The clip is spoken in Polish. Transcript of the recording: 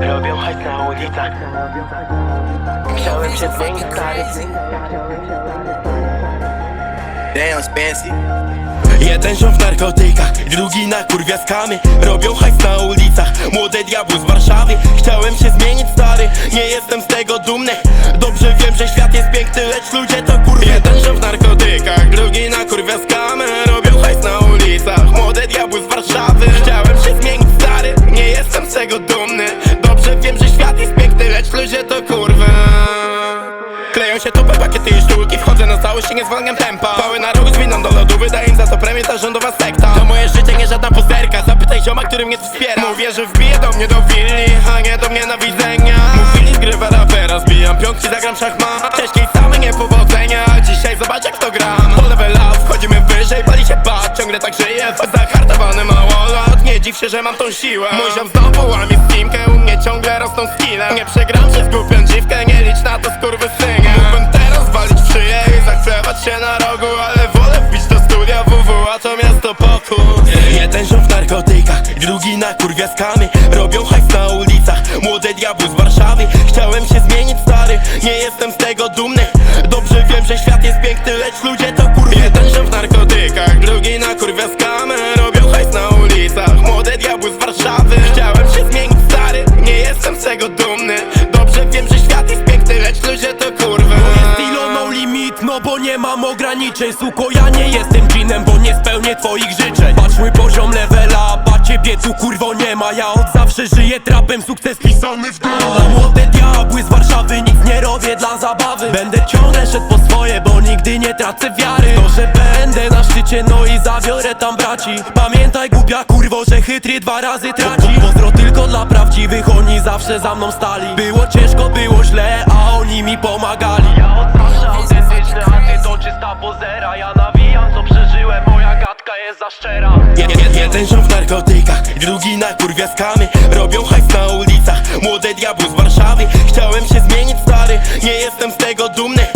Robią hajs na ulicach. Chciałem się zmienić stary Damn, Spancy. Jeden ziom w narkotykach, drugi na kurwia z kamy Robią hajs na ulicach, młode diabły z Warszawy. Chciałem się zmienić stary, nie jestem z tego dumny. Dobrze wiem, że świat jest piękny, lecz ludzie to kurwa Jeden ziom w narkotykach, drugi na kurwia Kleją się tupy, pakiety i sztuki Wchodzę na całość i nie zwalniam tempa. Pały na rogu zwiną do lodu Wydaję im za to premię ta rządowa sekta. To moje życie nie żadna pusterka Zapytaj zioma, który mnie wspiera. Mówię, że wbije do mnie do willi A nie do mnie na widzenia Mówili zgrywa rapera Zbijam piątki, zagram szachmat. Ciężkiej same niepowodzenia. Dzisiaj zobacz jak to gram. Po level up, wchodzimy wyżej Pali się pad, ciągle tak żyję Zahartowany małolat. Nie dziw się, że mam tą siłę. Mój ziom znowu łamie steamkę U mnie ciągle rosną skille. Nie przegram głupią dziwkę Ale wolę wbić do studia WWA to miasto pokój. Jeden ziom w narkotykach Drugi na kurwia z kamy. Robią hajs na ulicach Młode diabły z Warszawy. Chciałem się zmienić stary Nie jestem z tego dumny. Dobrze wiem, że świat jest piękny Lecz ludzie limit, no bo nie mam ograniczeń Suko, ja nie jestem dżinem, bo nie spełnię twoich życzeń. Patrz mój poziom levela, a ciebie tu kurwo nie ma. Ja od zawsze żyję trapem, sukces pisany w dół. A młode diabły z Warszawy, nic nie robię dla zabawy. Będę ciągle szedł po swoje, bo nigdy nie tracę wiary. To, że będę na szczycie, no i zabiorę tam braci. Pamiętaj głupia kurwo, że chytry dwa razy traci. Pozdro tylko dla prawdziwych, oni zawsze za mną stali. Było ciężko, było źle, a oni mi pomagali to czysta pozera. Ja nawijam co przeżyłem, moja gadka jest za szczera. Je- je- Jeden ziom w narkotykach, drugi na kurwia z kamy Robią hajs na ulicach, młode diabły z Warszawy. Chciałem się zmienić stary, nie jestem z tego dumny